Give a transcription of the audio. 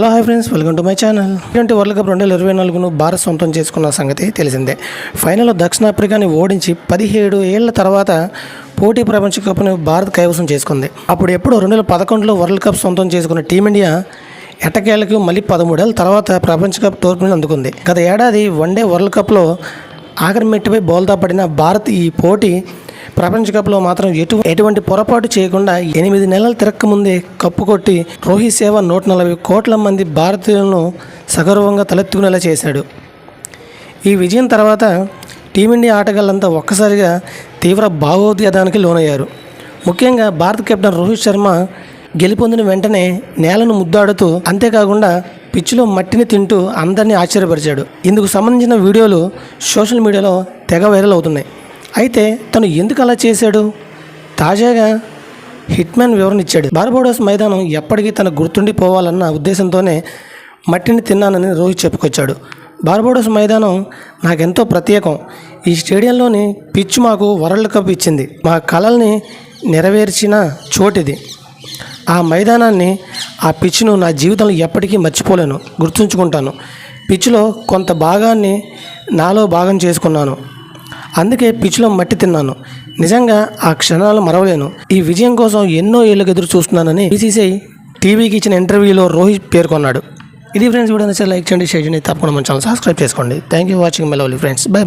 Hello hi friends welcome to my channel. ఇటువంటి world cup రెండు వేల ఇరవై నాలుగును భారత్ సొంతం చేసుకున్న సంగతి తెలిసిందే. ఫైనల్లో దక్షిణాఫ్రికాని ఓడించి పదిహేడు ఏళ్ళ తర్వాత పోటీ ప్రపంచ కప్ను భారత్ కైవసం చేసుకుంది. అప్పుడు ఎప్పుడు రెండు వేల పదకొండులో వరల్డ్ కప్ సొంతం చేసుకున్న టీమిండియా ఎటకేలకు మళ్ళీ పదమూడేళ్ళ తర్వాత ప్రపంచ కప్ టోర్నమెంట్ అందుకుంది. గత ఏడాది వన్డే వరల్డ్ కప్లో ఆఖరి మెట్టుపై బోల్తా పడిన భారత్ ఈ పోటీ ప్రపంచ కప్లో మాత్రం ఎటు ఎటువంటి పొరపాటు చేయకుండా ఎనిమిది నెలల తిరక్క ముందే కప్పు కొట్టి రోహిత్ సేవ నూట నలభై కోట్ల మంది భారతీయులను సగర్వంగా తలెత్తుకునేలా చేశాడు. ఈ విజయం తర్వాత టీమిండియా ఆటగాళ్ళంతా ఒక్కసారిగా తీవ్ర భావోద్వేదానికి లోనయ్యారు. ముఖ్యంగా భారత కెప్టెన్ రోహిత్ శర్మ గెలుపొందిన వెంటనే నేలను ముద్దాడుతూ అంతేకాకుండా పిచ్చిలో మట్టిని తింటూ అందరినీ ఆశ్చర్యపరిచాడు. ఇందుకు సంబంధించిన వీడియోలు సోషల్ మీడియాలో తెగ వైరల్ అవుతున్నాయి. అయితే తను ఎందుకు అలా చేశాడు? తాజాగా హిట్ మ్యాన్ వివరణ ఇచ్చాడు. బార్బోడోస్ మైదానం ఎప్పటికీ తన గుర్తుండిపోవాలన్న ఉద్దేశంతోనే మట్టిని తిన్నానని రోహిత్ చెప్పుకొచ్చాడు. బార్బోడోస్ మైదానం నాకెంతో ప్రత్యేకం. ఈ స్టేడియంలోని పిచ్ మాకు వరల్డ్ కప్ ఇచ్చింది. మా కళల్ని నెరవేర్చిన చోటిది. ఆ మైదానాన్ని ఆ పిచ్ను నా జీవితంలో ఎప్పటికీ మర్చిపోలేను. గుర్తుంచుకుంటాను. పిచ్లో కొంత భాగాన్ని నాలో భాగం చేసుకున్నాను. అందుకే పిచ్లో మట్టి తిన్నాను. నిజంగా ఆ క్షణాలు మరవలేను. ఈ విజయం కోసం ఎన్నో ఏళ్ళకి ఎదురు చూస్తున్నానని బీసీసీఐ టీవీకి ఇచ్చిన ఇంటర్వ్యూలో రోహిత్ పేర్కొన్నాడు. ఇది ఫ్రెండ్స్ వీడియో నచ్చితే లైక్ చేయండి షేర్ చేయండి. తప్పకుండా మన ఛానల్ సబ్స్క్రైబ్ చేసుకోండి. Thank you watching my lovely friends bye bye